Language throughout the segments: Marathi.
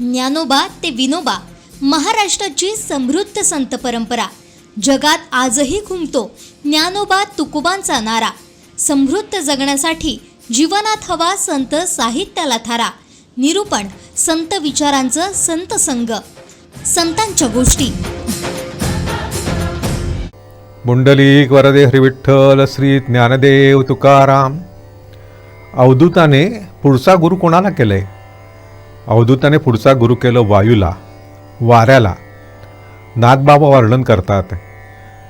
ज्ञानोबा ते विनोबा महाराष्ट्राची समृद्ध संत परंपरा. जगात आजही घुमतो ज्ञानोबा तुकोबांचा नारा. समृद्ध जगण्यासाठी जीवनात हवा संत साहित्याला थारा. निरूपण संत विचारांचं संत संग संतांच्या गोष्टी. पुंडलिक वरदे हरिविठ्ठल श्री ज्ञानदेव तुकाराम. अवधूताने पुढचा गुरु कोणाला केलाय? अवधूताने पुढचा गुरु केलं वायूला वाऱ्याला. नाथबाबा वर्णन करतात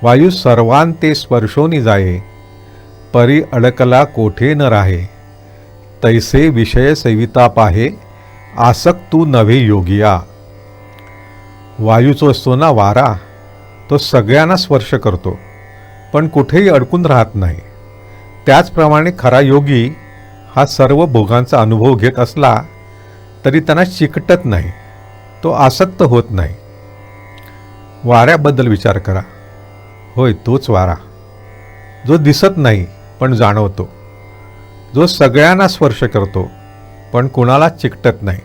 वायू सर्वांते स्पर्शोनी जाये परी अडकला कोठे न राहे. तैसे विषय सेविता पाहे आसक्तू नव्हे योगिया. वायूचो असतो ना वारा तो सगळ्यांना स्पर्श करतो पण कुठेही अडकून राहत नाही. त्याचप्रमाणे खरा योगी हा सर्व भोगांचा अनुभव घेत असला तरी त्यांना चिकटत नाही. तो आसक्त होत नाही. वाऱ्याबद्दल विचार करा. होय तोच वारा. जो दिसत नाही पण जाणवतो. जो सगळ्यांना स्पर्श करतो पण कुणाला चिकटत नाही.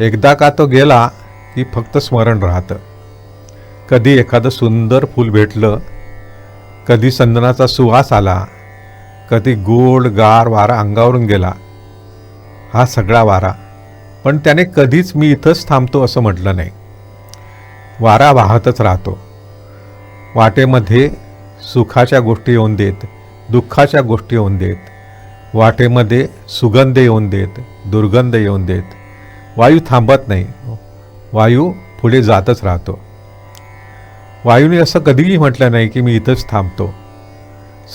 एकदा का तो गेला की फक्त स्मरण राहतं. कधी एखादं सुंदर फूल भेटलं कधी संदनाचा सुवास आला कधी गोड गार वारा अंगावरून गेला हा सगळा वारा पण त्याने कधीच मी इथंच थांबतो असं म्हटलं नाही. वारा वाहतच राहतो. वाटेमध्ये सुखाच्या गोष्टी येऊन देत दुःखाच्या गोष्टी येऊन देत वाटेमध्ये सुगंध येऊन देत दुर्गंध येऊन देत. वायू थांबत नाही. वायू पुढे जातच राहतो. वायूने असं कधीही म्हटलं नाही की मी इथंच थांबतो.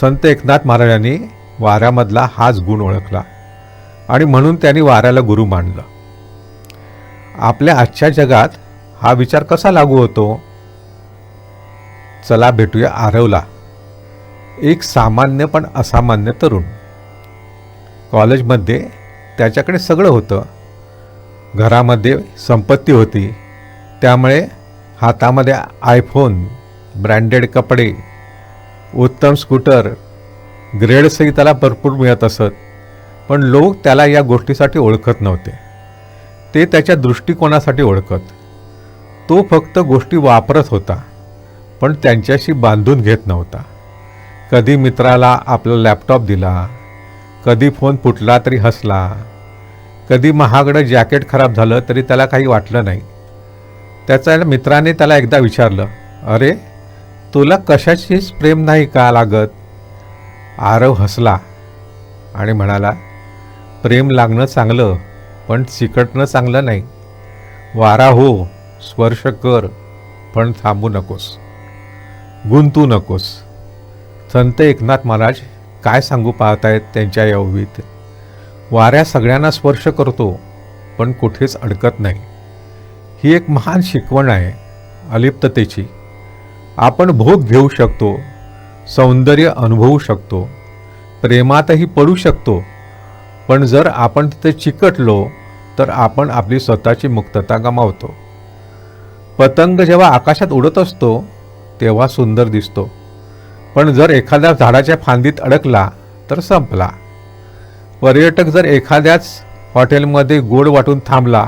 संत एकनाथ महाराजांनी वाऱ्यामधला हाच गुण ओळखला आणि म्हणून त्यांनी वाऱ्याला गुरु मानलं. आपल्या आजच्या जगात हा विचार कसा लागू होतो? चला भेटूया आरवला. एक सामान्य पण असामान्य तरुण. कॉलेजमध्ये त्याच्याकडे सगळं होतं. घरामध्ये संपत्ती होती. त्यामुळे हातामध्ये आयफोन ब्रँडेड कपडे उत्तम स्कूटर ग्रेड्सही त्याला भरपूर मिळत असत. पण लोक त्याला या गोष्टीसाठी ओळखत नव्हते. ते त्याच्या दृष्टिकोनासाठी ओळखत. तो फक्त गोष्टी वापरत होता पण त्यांच्याशी बांधून घेत नव्हता. कधी मित्राला आपला लॅपटॉप दिला कधी फोन फुटला तरी हसला कधी महागडं जॅकेट खराब झालं तरी त्याला काही वाटलं नाही. त्याचा मित्राने त्याला एकदा विचारलं अरे तुला कशाचीच प्रेम नाही का लागत? आरव हसला आणि म्हणाला प्रेम लागणं चांगलं पण चिकटणं चांगलं नाही. वारा हो स्पर्श कर पण थांबू नकोस. गुंतू नकोस. संत एकनाथ महाराज काय सांगू पाहतायत त्यांच्या या ओवीत? वाऱ्या सगळ्यांना स्पर्श करतो पण कुठेच अडकत नाही. ही एक महान शिकवण आहे अलिप्ततेची. आपण भोग घेऊ शकतो सौंदर्य अनुभवू शकतो प्रेमातही पडू शकतो पण जर आपण तिथे चिकटलो तर आपण आपली स्वतःची मुक्तता गमावतो. पतंग जेव्हा आकाशात उडत असतो तेव्हा सुंदर दिसतो. पण जर एखाद्या झाडाच्या फांदीत अडकला तर संपला. पर्यटक जर एखाद्याच हॉटेलमध्ये गोड वाटून थांबला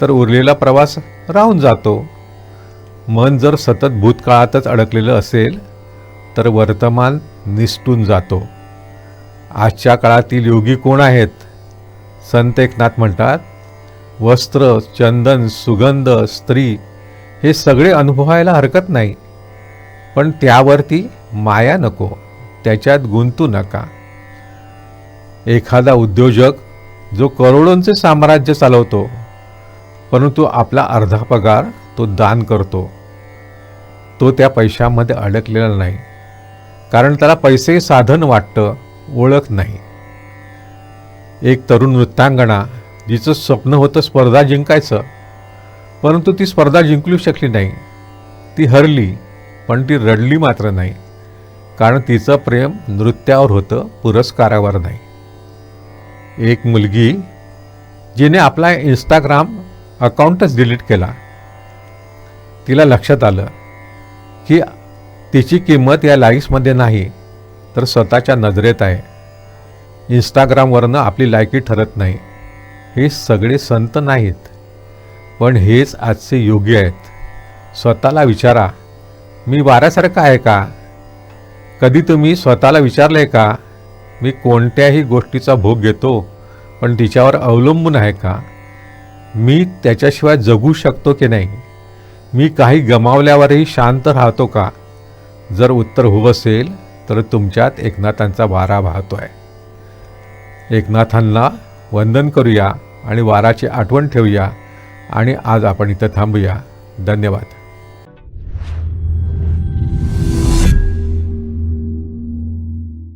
तर उरलेला प्रवास राहून जातो. मन जर सतत भूतकाळातच अडकलेलं असेल तर वर्तमान निसटून जातो. आजच्या काळातील योगी कोण आहेत? संत एकनाथ म्हणतात वस्त्र चंदन सुगंध स्त्री हे सगळे अनुभवायला हरकत नाही. पण त्यावरती माया नको त्याच्यात गुंतू नका. एखादा उद्योजक जो करोडोंचे साम्राज्य चालवतो परंतु आपला अर्धा पगार तो दान करतो तो त्या पैशामध्ये अडकलेला नाही. कारण त्याला पैसे साधन वाटतं ओळख नाही. एक तरुण नृत्यांगणा जिचं स्वप्न होतं स्पर्धा जिंकायचं परंतु ती स्पर्धा जिंकलू शकली नाही. ती हरली पण ती रडली मात्र नाही कारण तिचं प्रेम नृत्यावर होतं पुरस्कारावर नाही. एक मुलगी जिने आपला इंस्टाग्राम अकाउंटच डिलीट केला. तिला लक्षात आलं की तिची किंमत या लाईक्समध्ये नाही तर स्वतःच्या नजरेत आहे. इंस्टाग्रामवरनं आपली लायकी ठरत नाही. हे सगळे संत नाहीत. पण हेच आजचे योग्य आहेत. स्वतःला विचारा मी वाऱ्यासारखा आहे का? कधी तुम्ही स्वतःला विचारलं आहे का? मी कोणत्याही गोष्टीचा भोग घेतो पण तिच्यावर अवलंबून आहे का? मी त्याच्याशिवाय जगू शकतो की नाही? मी काही गमावल्यावरही शांत राहतो का? जर उत्तर हो असेल तर तुमच्यात एकनाथांचा वारा वाहतोय. एकनाथांना वंदन करूया आणि वाराची आठवण ठेवूया आणि आज आपण इथं थांबूया. धन्यवाद.